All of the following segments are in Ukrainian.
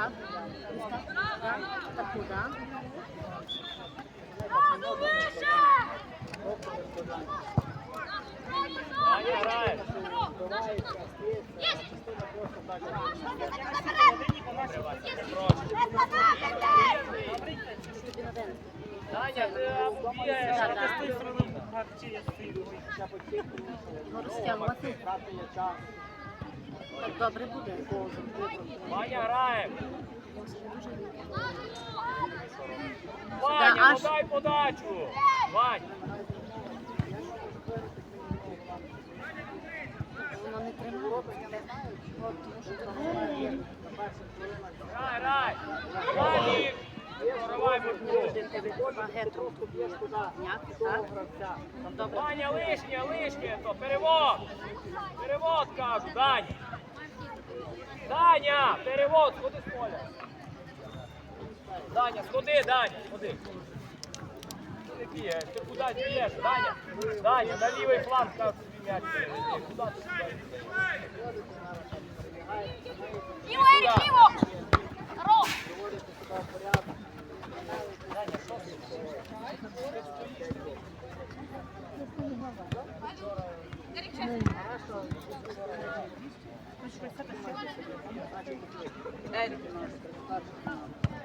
так. Ось так. Да. Таку, да. Ваня грає. Даня, ти або а ти з тої сторони гравці, я стою. Ну, розтягувати. Добре буде. Ваня грає. Ваня, подай подачу. Вань, Воно не тримає. Так? Ну, добре. Ваня, лишнє, лишнє, то перевод. Перевод, кажу, Даня. Даня, перевод, сходи з поля. Даня, сходи, Даня, сходи. Ти бігаєш, ти куди б'єш, Даня? Даня, на лівий фланг кажу, собі м'яч. Куди ти сюди? Ліво, Ерік, ліво!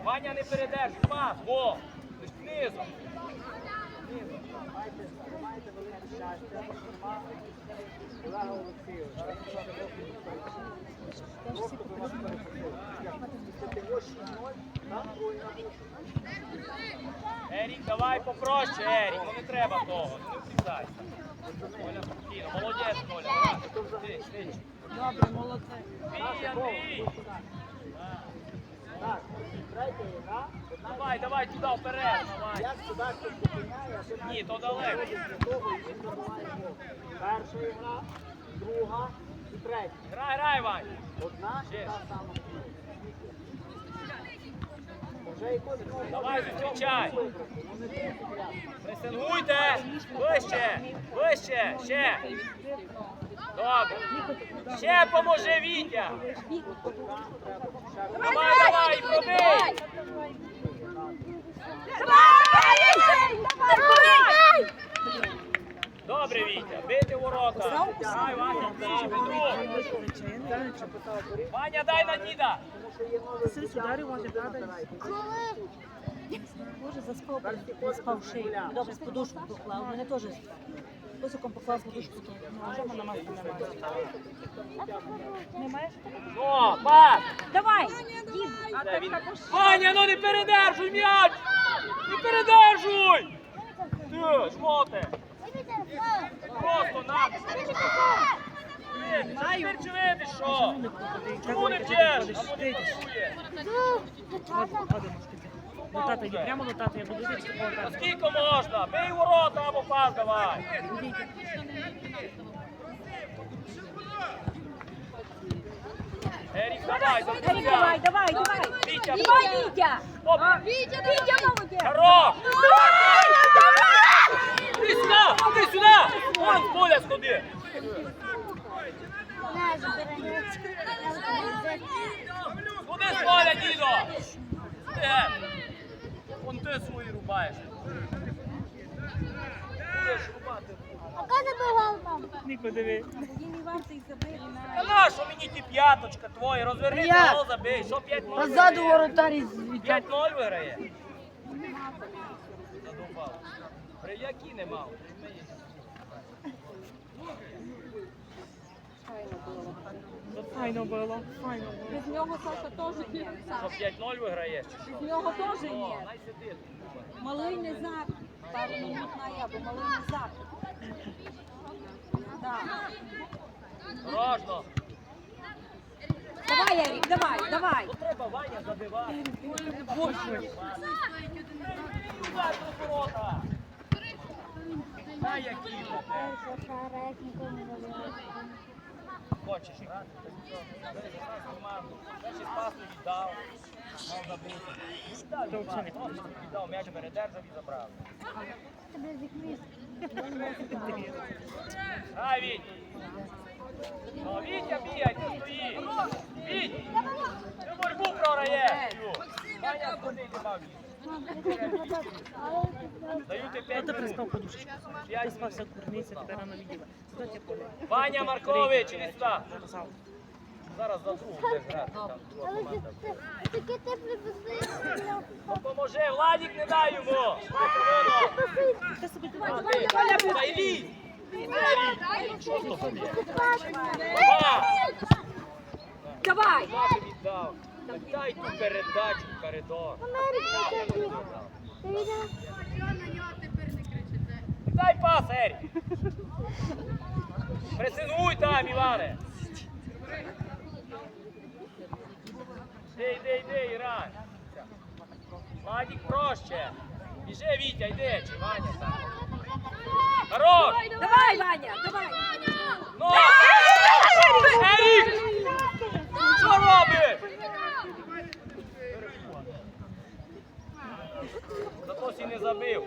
Ваня, не передеш, пас, во! Ти ж знизу. Ерік, давай попроще, Ерік, ну не треба того, не впізайся. Коля, молодець, Коля. Ти, швидше. Добре, молодець. Андрій! Давай, давай туди вперед, Як давай. Ні, то далеко. Перша гра, друга і третя. Грай, грай, Вань. Одна і та сама. Давай, зустрічай. вони. Пресингуйте. Вище, вище, ще. Добре. Ще поможи, Вітя. Давай, давай, пробий. Добре, Вітя, бити ворота. Дай, Ваня, дай. Ваня, дай на діда. Боже, заспав, заспав шию. Добре, з подушку поклав. Мене теж високом поклав подушку. Вже мене маску немає. Не маєш? О, пас. Давай! Ваня, ну не передержуй м'яч! Не передержуй! Ти, жмоте! Просто на! Тепер чи видиш, що? Чому не б'єш? Або не? До тата йди, прямо до я буду дивитися скільки можна? Бий ворота або пас давай! Ерік, давай, Ерік, давай, давай, давай! Вітя, Давай, Вітя! Оп! Вітя, Вітя, молодець! Хорош! Ти сюди! Ти сюди! Вон з поля сходи! Куди з поля, дідо? Вон ти свої рубаєш. Будеш рубати. Ніко, диви. Та на що мені ті п'яточка твої? Розвернися, Я. гол забий. Що 5-0 Позаду виграє? воротарі звідти. 5-0 виграє. Задовбав. При які не мав. Файно було, файно було. Без нього Саша теж ні. Що 5-0 виграєш? Без нього теж ні. Малий не зак. Пару минут на я, бо малий не зак. Так. Давай, Ерік, давай, давай. Ну треба Ваня забивати. Боже. До ворота. Дай які буде. Хочеш зараз команду. Перший пас не віддав. Мав віддав. Просто віддав, м'яч передержав і забрав. Грай, Віть. Ну, Вітя бігай, ти стоїть. Віть, ти боротьбу програєш. Ваня куди не мав їсти. Даю ти 5 ти приспав подушечку. Ти спався курниця, тепер рано відділа. Поле. Ваня Маркович, іди сюди. Зараз за другу будеш грати. Там друга команда. Таке тепле посилення. Поможи, Владик не дай йому. Ти собі давай. ти, Та й лізь. Лізь, Що то тобі? Па! Давай! Папі віддав. Так дай ту передачу коридор. Дай пас, Ерік. Пресингуй там, Іване. Йди, йди, йди, Іран. Владик проще. Біжи, Вітя, йди, чи Ваня там. Хорош! Давай, Ваня, давай! Ну! Ерік! Що робиш? Зато сі не забив.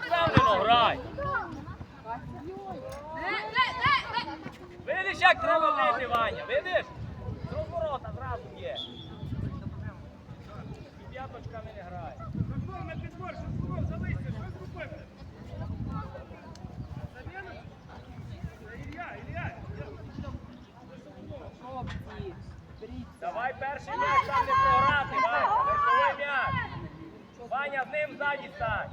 Впевнено грай. Видиш, як треба бити, Ваня, видиш? З розворота зразу є. П'яточками не грає. Давай перший м'яч там не програти, Ваня. Верховий м'яч. Ваня, з ним ззаді стань.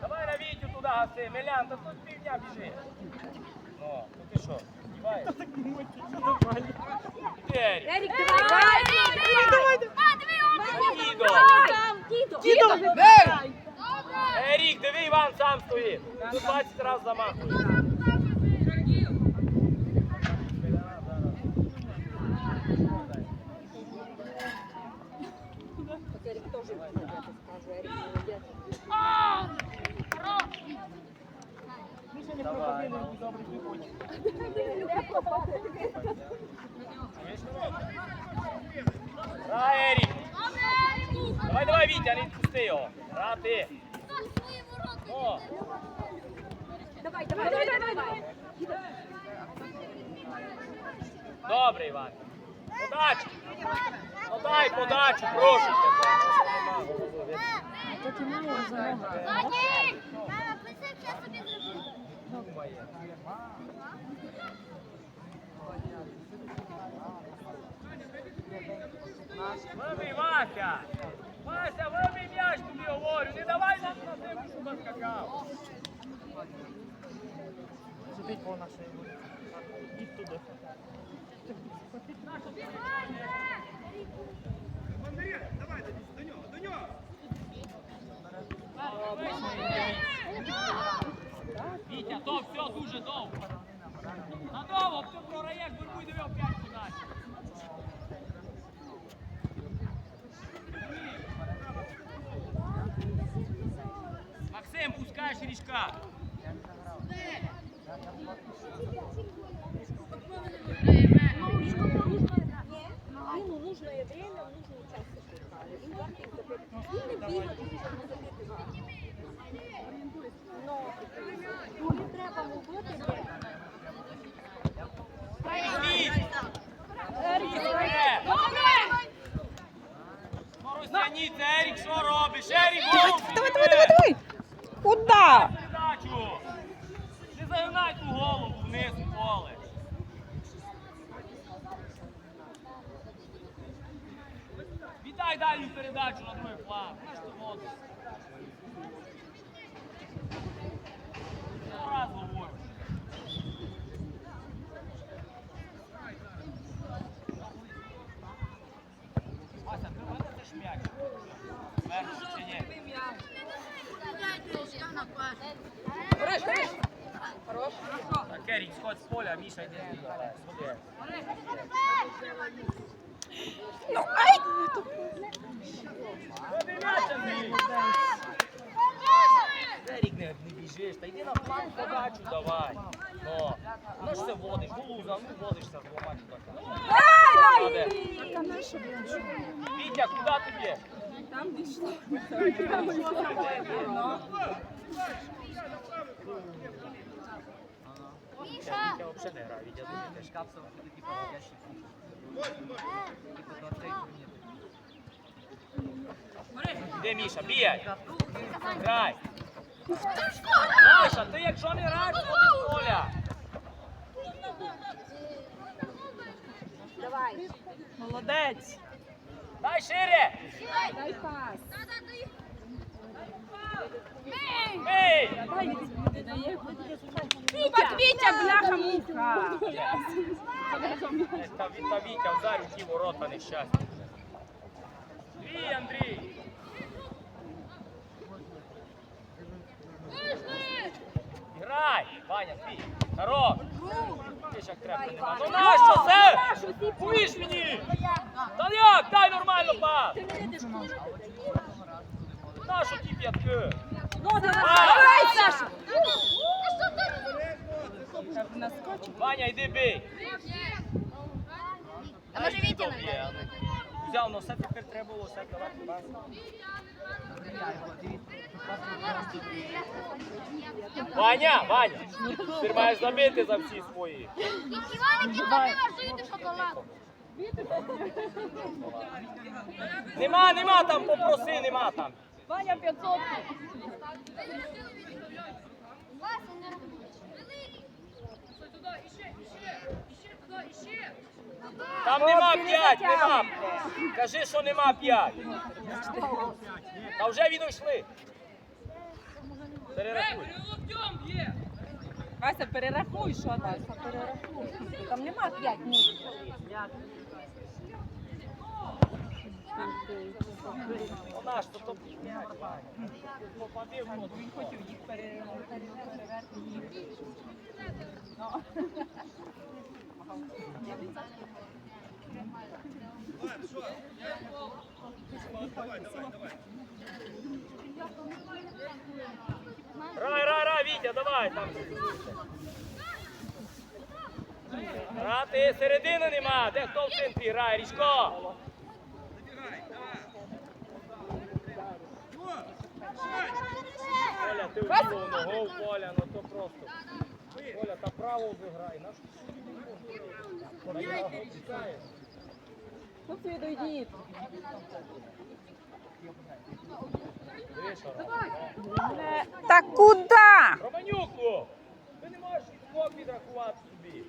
Давай на Вітю туди гаси. Милян, та тут півдня біжи. Ну, ти що, співаєш? Ерік. Ерік, давай! Дідо. Дідо! Дідо! Ерік, диви, Іван сам стоїть. Тут 20 разів замахує. Молодець. Давай. Грай, Давай, давай, не відпусти його. Грати. О, Давай, давай, давай, давай, добре, Іван. Подачу. Подай подачу, прошу тебе. Вибий, Вася! Вася, вибий м'яч тобі говорю, не давай нам на землю, щоб скакав. Сидить нашої вулиці. Ідь туди. Вітя, то все дуже довго. Надовго, ти програєш, бурбуй диви опять подачу. Максим, пускаєш річка. Ему нужное время, нужный час сыграли. Він вартий забити. Не бігає, він не забити гол. Ну, ну, не треба му де. Лізь! Лізь, це Ерік, що робиш? Ерік, Давай, давай, давай, давай. Куда? Передачу! Не загинай ту голову вниз у поле. Віддай дальню передачу на другий план. Знаєш, ти воду. Сто раз говорю. Вася, ти винесеш м'яч? Вернеш чи ні? Так, Ерік, сходь з поля, Міша, йди з поля. Сходи. Ну, ай! Ерік не, не біжиш, та йди на план подачу давай. Ну, ну ж це водиш, булуза, ну водишся з чудаками. Молодець. Вітя, куди ти б'єш? Вітя взагалі не грає, Вітя дуже теж капсула, такі пародящі Де Міша, бігай! Грай! Міша, ти якщо не граєш, то ти поля! Молодець. Дай шире! Ей! Вітя, Вітя, бляха муха. Та, Вітя вдарив ті ворота нещасні. Дві, Андрій! Грай! Ваня, твій! Хорош! Ти ж як треба. Ну нащо це? Повіж мені! Та як? Дай нормально пас! Нащо ті п'ятки? Давай, Саша. Ваня, йди бий! А може Вітя не ну. Взяв, ну все тепер треба було, все давати пас. Ваня, Ваня, ти маєш забити за всі свої. Іваники, тобі важуєте шоколад. Нема, нема там, попроси, нема там. Ваня 500. Там нема п'ять, нема. Кажи, що нема п'ять. Та вже відійшли. Перерахуй. Вася, перерахуй, що там. Там нема п'ять. Рай, рай, рай, Вітя, давай там. Грати, середини нема. Де хто в центрі грає? Річко. Оля, ти вбила ногу в поля, ну то просто. Оля, та право виграй. Наш. Хлопці, відійдіть. Та куди? Романюку! Ти не можеш відрахувати собі.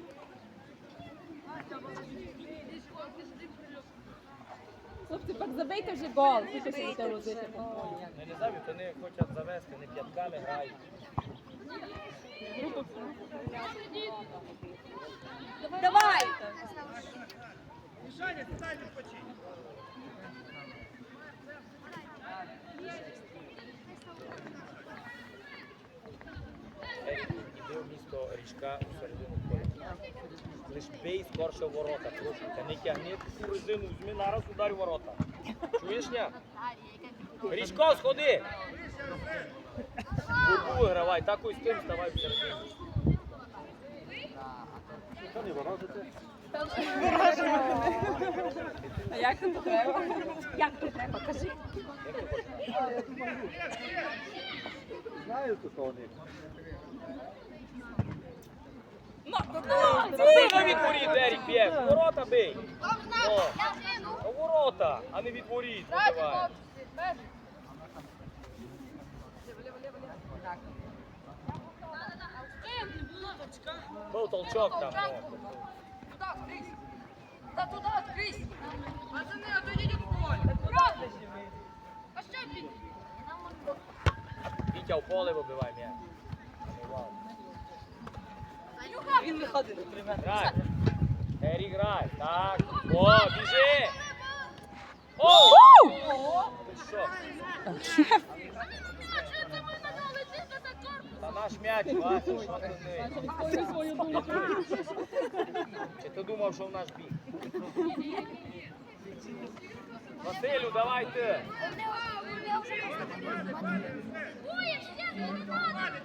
Хлопці, так забийте вже гол. Тільки сидите возити. Не, не знаю, вони хочуть завести, не п'ятками грають. Давай! Ерік, іди в місто річка у середину поля. Лиш бей скорше в ворота, прошу. Не тягни цю резину, візьми нараз ударь в ворота. Чуєш, ня? Річко, сходи! Бурбу вигравай, так ось тим ставай в середину. А як це треба? Як то треба? Кажи. Бий на відворіт, Ерік, б'єш. В Ворота бий. О, ворота, а не відворіт. Вибивай. Був толчок там. Та туди відкрись. Пацани, отойдіть від поля. А ще блін. Вітя в поле вибивай м'яч. Він виходить, наприклад. Грай. Ері, грай. Так. О, біжи. О! Ти що? Та наш м'яч, Вася, що ти не? Чи думав, що в наш бік? Василю, давай ти. Ой, ще не надо.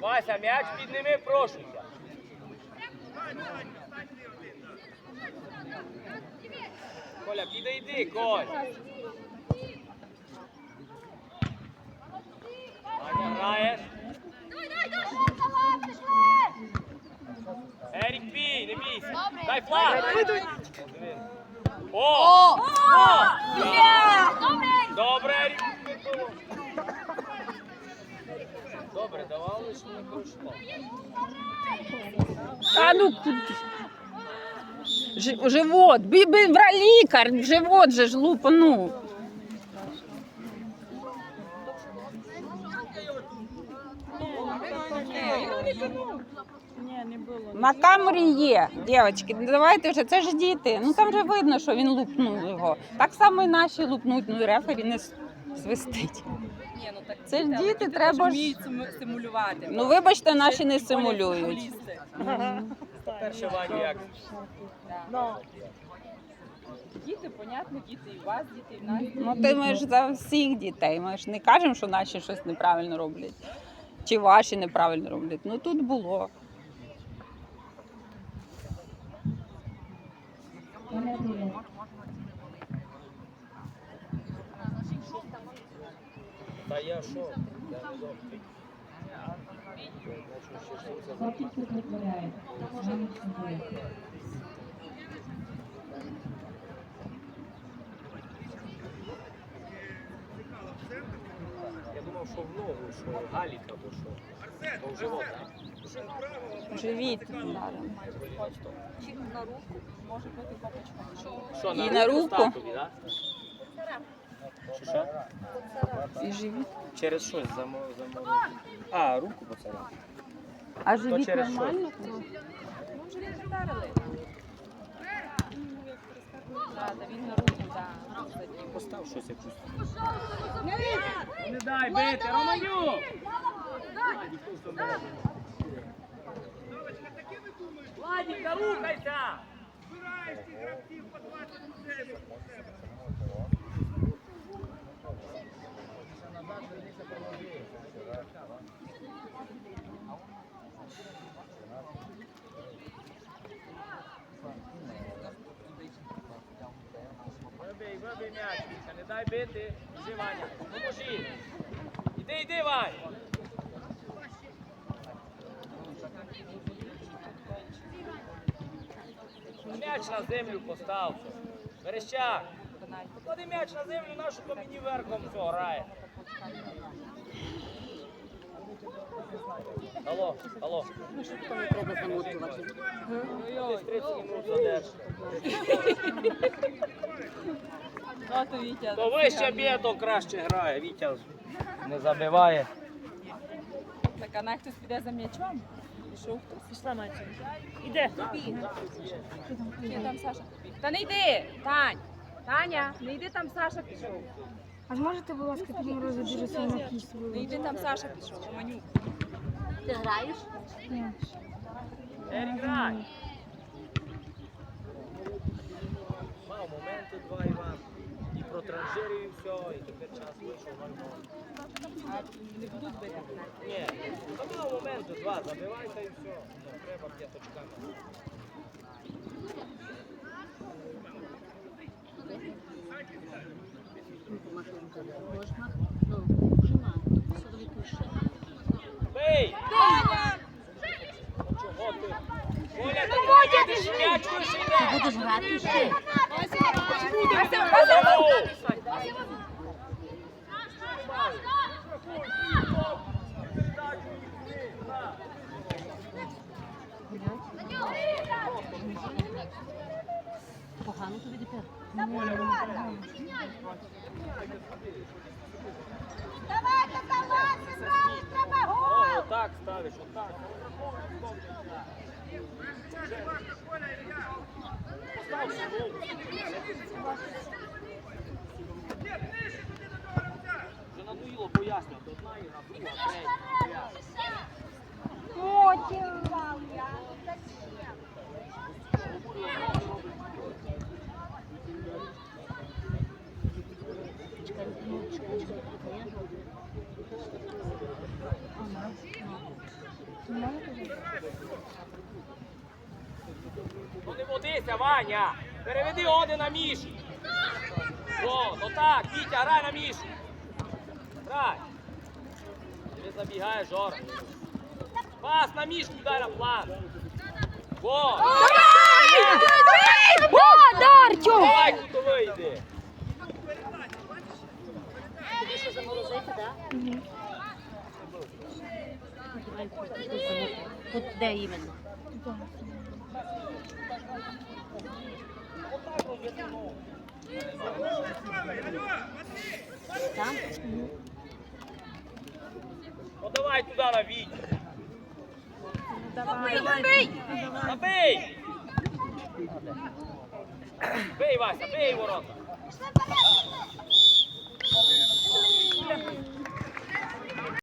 Вася, м'яч підними, прошуся. Коля, підійди, Коль. Аня граєш. Ерік бій, не бійся. Дай флаг. О! О! Добре, Ерік. Добре, давали, що не пройшло. Та ну? Жи- Живот, би, би, бра лікар, живот же ж було. На камері є, дівчатки, ну давайте вже, це ж діти. Ну там вже видно, що він лупнув його. Так само і наші лупнуть, ну і рефері не свистить. Ні, ну так Це ж діти, діти, треба ж- вміють симу- симулювати. Ну вибачте, наші не симулюють. Перше Ваня як? Діти, понятно, діти і у вас, діти, і в нас. Ну ти ми ж за всіх дітей. Ми ж не кажемо, що наші щось неправильно роблять. Чи ваші неправильно роблять. Ну тут було. Та я що? Я не добре. Я думав, що в ногу, що галік або що. То в живот. Живіт вдарив. Чи на руку може бути копочка. Що, І на руку? став да? Що, що? І живіт. Через щось замовив. А, руку поцарав. А живіт через нормально? Ну, вже не вдарили. Так, він на руку, так. Постав щось якусь. Не дай бити, Романю! Владіка, рухайся! Вибий, вибий м'яч, Віка, не дай бити. Біжи, Ваня, поможи. Іди, іди, Вань. М'яч на землю постав. Верещак. Поклади м'яч на землю, нашу то мені верхом все грає. Алло, алло. Десь 30 минут задержиш. То Вітя. То вище б'є, то краще грає. Вітя не забиває. Так, а на хтось піде за м'ячом? Пішов хтось. Пішла Матю. Іде. Ні, там Саша. Та не йди, Тань. Таня, не йди там Саша пішов. А зможете, будь ласка, під морозу дуже сильно кість Не йди там Саша пішов, Романюк. Ти граєш? Ні. Ерік, грай. Мав моменти два Іван. І про транжирів все, і тепер час вийшов. А не будуть бити. Ні, мав моменти два, забивайся і все. Не треба п'яточками. Бей! Чого ти? Коля, ти. Будеш грати ще? Погано тобі тепер. О, отак ставиш, отак. Постав свого. Вже надоїло пояснювати. Одна ігра, друга, третя. Ну не водися, Ваня! Переведи один на Мішу! О, ну так, Вітя, грай на Мішу! Грай! Ти забігаєш, Жора. Пас на Мішку дай на план! Во! Давай, кутовий йди! Тобі що заморозити, так? От де іменно? Там? Ну давай туди на! Бий, бий! Та бий! Бий, Вася, бей ворота!